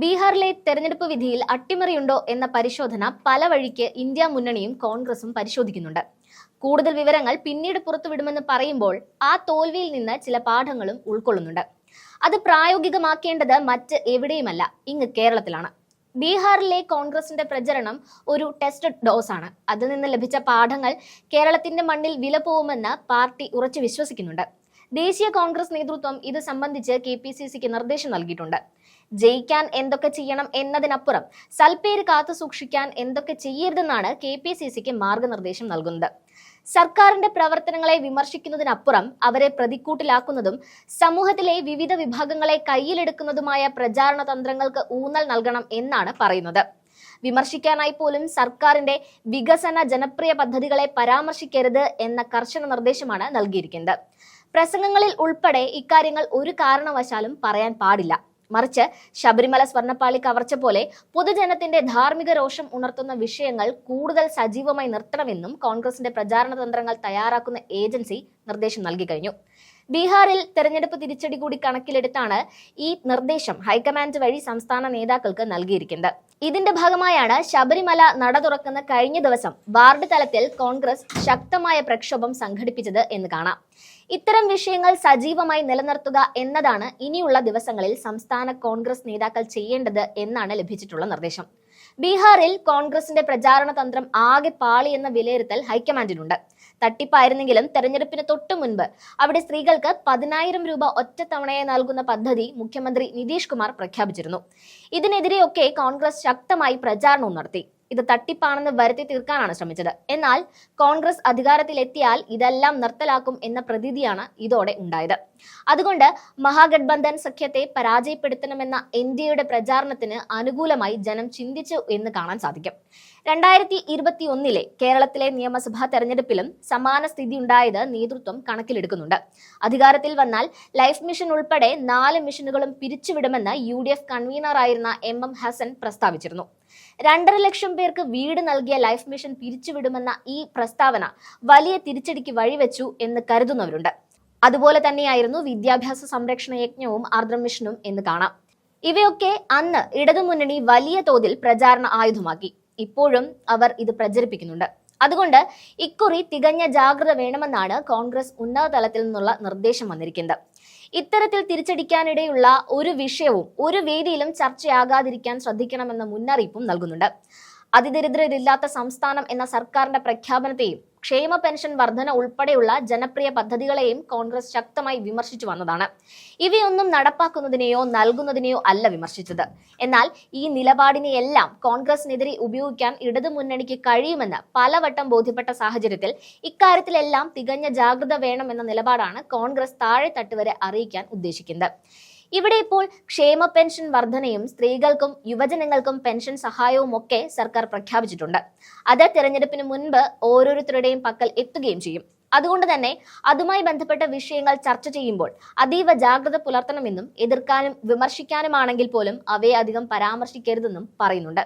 ബീഹാറിലെ തെരഞ്ഞെടുപ്പ് വിധിയിൽ അട്ടിമറിയുണ്ടോ എന്ന പരിശോധന പല വഴിക്ക് ഇന്ത്യ മുന്നണിയും കോൺഗ്രസും പരിശോധിക്കുന്നുണ്ട്. കൂടുതൽ വിവരങ്ങൾ പിന്നീട് പുറത്തുവിടുമെന്ന് പറയുമ്പോൾ ആ തോൽവിയിൽ നിന്ന് ചില പാഠങ്ങളും ഉൾക്കൊള്ളുന്നുണ്ട്. അത് പ്രായോഗികമാക്കേണ്ടത് മറ്റ് എവിടെയുമല്ല ഇങ്ങ് കേരളത്തിലാണ്. ബീഹാറിലെ കോൺഗ്രസിന്റെ പ്രചരണം ഒരു ടെസ്റ്റ് ഡോസ് ആണ് അതിൽ നിന്ന് ലഭിച്ച പാഠങ്ങൾ കേരളത്തിന്റെ മണ്ണിൽ വില പോവുമെന്ന് പാർട്ടി ഉറച്ചു വിശ്വസിക്കുന്നുണ്ട്. ദേശീയ കോൺഗ്രസ് നേതൃത്വം ഇത് സംബന്ധിച്ച് കെ പി സി സിക്ക് നിർദ്ദേശം നൽകിയിട്ടുണ്ട്. ജയിക്കാൻ എന്തൊക്കെ ചെയ്യണം എന്നതിനപ്പുറം സൽപ്പേര് കാത്തു സൂക്ഷിക്കാൻ എന്തൊക്കെ ചെയ്യരുതെന്നാണ് കെ പി സി സിക്ക് മാർഗനിർദ്ദേശം നൽകുന്നത്. സർക്കാരിന്റെ പ്രവർത്തനങ്ങളെ വിമർശിക്കുന്നതിനപ്പുറം അവരെ പ്രതിക്കൂട്ടിലാക്കുന്നതും സമൂഹത്തിലെ വിവിധ വിഭാഗങ്ങളെ കയ്യിലെടുക്കുന്നതുമായ പ്രചാരണ തന്ത്രങ്ങൾക്ക് ഊന്നൽ നൽകണം എന്നാണ് പറയുന്നത്. വിമർശിക്കാനായി പോലും സർക്കാരിന്റെ വികസന ജനപ്രിയ പദ്ധതികളെ പരാമർശിക്കരുത് എന്ന കർശന നിർദ്ദേശമാണ് നൽകിയിരിക്കുന്നത്. പ്രസംഗങ്ങളിൽ ഉൾപ്പെടെ ഇക്കാര്യങ്ങൾ ഒരു കാരണവശാലും പറയാൻ പാടില്ല. മറിച്ച് ശബരിമല സ്വർണപ്പാളി കവർച്ച പോലെ പൊതുജനത്തിന്റെ ധാർമ്മിക രോഷം ഉണർത്തുന്ന വിഷയങ്ങൾ കൂടുതൽ സജീവമായി നിർത്തണമെന്നും കോൺഗ്രസിന്റെ പ്രചാരണ തന്ത്രങ്ങൾ തയ്യാറാക്കുന്ന ഏജൻസി നിർദ്ദേശം നൽകി കഴിഞ്ഞു. ബീഹാറിൽ തെരഞ്ഞെടുപ്പ് തിരിച്ചടി കൂടി കണക്കിലെടുത്താണ് ഈ നിർദ്ദേശം ഹൈക്കമാൻഡ് വഴി സംസ്ഥാന നേതാക്കൾക്ക് നൽകിയിരിക്കുന്നത്. ഇതിന്റെ ഭാഗമായാണ് ശബരിമല നട തുറക്കുന്ന കഴിഞ്ഞ ദിവസം വാർഡ് തലത്തിൽ കോൺഗ്രസ് ശക്തമായ പ്രക്ഷോഭം സംഘടിപ്പിച്ചത് എന്ന് കാണാം. ഇത്തരം വിഷയങ്ങൾ സജീവമായി നിലനിർത്തുക എന്നതാണ് ഇനിയുള്ള ദിവസങ്ങളിൽ സംസ്ഥാന കോൺഗ്രസ് നേതാക്കൾ ചെയ്യേണ്ടത് എന്നാണ് ലഭിച്ചിട്ടുള്ള നിർദ്ദേശം. ബീഹാറിൽ കോൺഗ്രസിന്റെ പ്രചാരണ തന്ത്രം ആകെ പാളി എന്ന വിലയിരുത്തൽ ഹൈക്കമാൻഡിനുണ്ട്. തട്ടിപ്പായിരുന്നെങ്കിലും തെരഞ്ഞെടുപ്പിന് തൊട്ടു മുൻപ് അവിടെ സ്ത്രീകൾക്ക് പതിനായിരം രൂപ ഒറ്റത്തവണയെ നൽകുന്ന പദ്ധതി മുഖ്യമന്ത്രി നിതീഷ് കുമാർ പ്രഖ്യാപിച്ചിരുന്നു. ഇതിനെതിരെയൊക്കെ കോൺഗ്രസ് ശക്തമായി പ്രചാരണവും നടത്തി. ഇത് തട്ടിപ്പാണെന്ന് വരുത്തി തീർക്കാനാണ് ശ്രമിച്ചത്. എന്നാൽ കോൺഗ്രസ് അധികാരത്തിലെത്തിയാൽ ഇതെല്ലാം നിർത്തലാക്കും എന്ന പ്രതീതിയാണ് ഇതോടെ ഉണ്ടായത്. അതുകൊണ്ട് മഹാഗഡ്ബന്ധൻ സഖ്യത്തെ പരാജയപ്പെടുത്തണമെന്ന എൻ ഡി എയുടെ പ്രചാരണത്തിന് അനുകൂലമായി ജനം ചിന്തിച്ചു എന്ന് കാണാൻ സാധിക്കും. രണ്ടായിരത്തി ഇരുപത്തി ഒന്നിലെ കേരളത്തിലെ നിയമസഭാ തെരഞ്ഞെടുപ്പിലും സമാന സ്ഥിതി ഉണ്ടായത് നേതൃത്വം കണക്കിലെടുക്കുന്നുണ്ട്. അധികാരത്തിൽ വന്നാൽ ലൈഫ് മിഷൻ ഉൾപ്പെടെ നാല് മിഷനുകളും പിരിച്ചുവിടുമെന്ന് യു ഡി എഫ് കൺവീനറായിരുന്ന എം എം ഹസൻ പ്രസ്താവിച്ചിരുന്നു. രണ്ടര ലക്ഷം പേർക്ക് വീട് നൽകിയ ലൈഫ് മിഷൻ പിരിച്ചുവിടുമെന്ന ഈ പ്രസ്താവന വലിയ തിരിച്ചടിക്ക് വഴിവെച്ചു എന്ന് കരുതുന്നവരുണ്ട്. അതുപോലെ തന്നെയായിരുന്നു വിദ്യാഭ്യാസ സംരക്ഷണ യജ്ഞവും ആർദ്രം മിഷനും എന്ന് കാണാം. ഇവയൊക്കെ അന്ന് ഇടതുമുന്നണി വലിയ തോതിൽ പ്രചാരണ ആയുധമാക്കി. ഇപ്പോഴും അവർ ഇത് പ്രചരിപ്പിക്കുന്നുണ്ട്. അതുകൊണ്ട് ഇക്കുറി തികഞ്ഞ ജാഗ്രത വേണമെന്നാണ് കോൺഗ്രസ് ഉന്നത തലത്തിൽ നിന്നുള്ള നിർദ്ദേശം വന്നിരിക്കുന്നത്. ഇത്തരത്തിൽ തിരിച്ചടിക്കാനിടയുള്ള ഒരു വിഷയവും ഒരു വേദിയിലും ചർച്ചയാകാതിരിക്കാൻ ശ്രദ്ധിക്കണമെന്ന മുന്നറിയിപ്പും നൽകുന്നുണ്ട്. അതിദരിദ്രരില്ലാത്ത സംസ്ഥാനം എന്ന സർക്കാരിന്റെ പ്രഖ്യാപനത്തെയും ക്ഷേമ പെൻഷൻ വർധന ഉൾപ്പെടെയുള്ള ജനപ്രിയ പദ്ധതികളെയും കോൺഗ്രസ് ശക്തമായി വിമർശിച്ചു വന്നതാണ്. ഇവയൊന്നും നടപ്പാക്കുന്നതിനെയോ നൽകുന്നതിനെയോ അല്ല വിമർശിച്ചത്. എന്നാൽ ഈ നിലപാടിനെയെല്ലാം കോൺഗ്രസിനെതിരെ ഉപയോഗിക്കാൻ ഇടതുമുന്നണിക്ക് കഴിയുമെന്ന് പലവട്ടം ബോധ്യപ്പെട്ട സാഹചര്യത്തിൽ ഇക്കാര്യത്തിലെല്ലാം തികഞ്ഞ ജാഗ്രത വേണമെന്ന നിലപാടാണ് കോൺഗ്രസ് താഴെ തട്ടുവരെ അറിയിക്കാൻ ഉദ്ദേശിക്കുന്നത്. ഇവിടെ ഇപ്പോൾ ക്ഷേമ പെൻഷൻ വർധനയും സ്ത്രീകൾക്കും യുവജനങ്ങൾക്കും പെൻഷൻ സഹായവും ഒക്കെ സർക്കാർ പ്രഖ്യാപിച്ചിട്ടുണ്ട്. അത് തിരഞ്ഞെടുപ്പിന് മുൻപ് ഓരോരുത്തരുടെയും പക്കൽ എത്തുകയും ചെയ്യും. അതുകൊണ്ട് തന്നെ അതുമായി ബന്ധപ്പെട്ട വിഷയങ്ങൾ ചർച്ച ചെയ്യുമ്പോൾ അതീവ ജാഗ്രത പുലർത്തണമെന്നും എതിർക്കാനും വിമർശിക്കാനുമാണെങ്കിൽ പോലും അവയെ അധികം പരാമർശിക്കരുതെന്നും പറയുന്നുണ്ട്.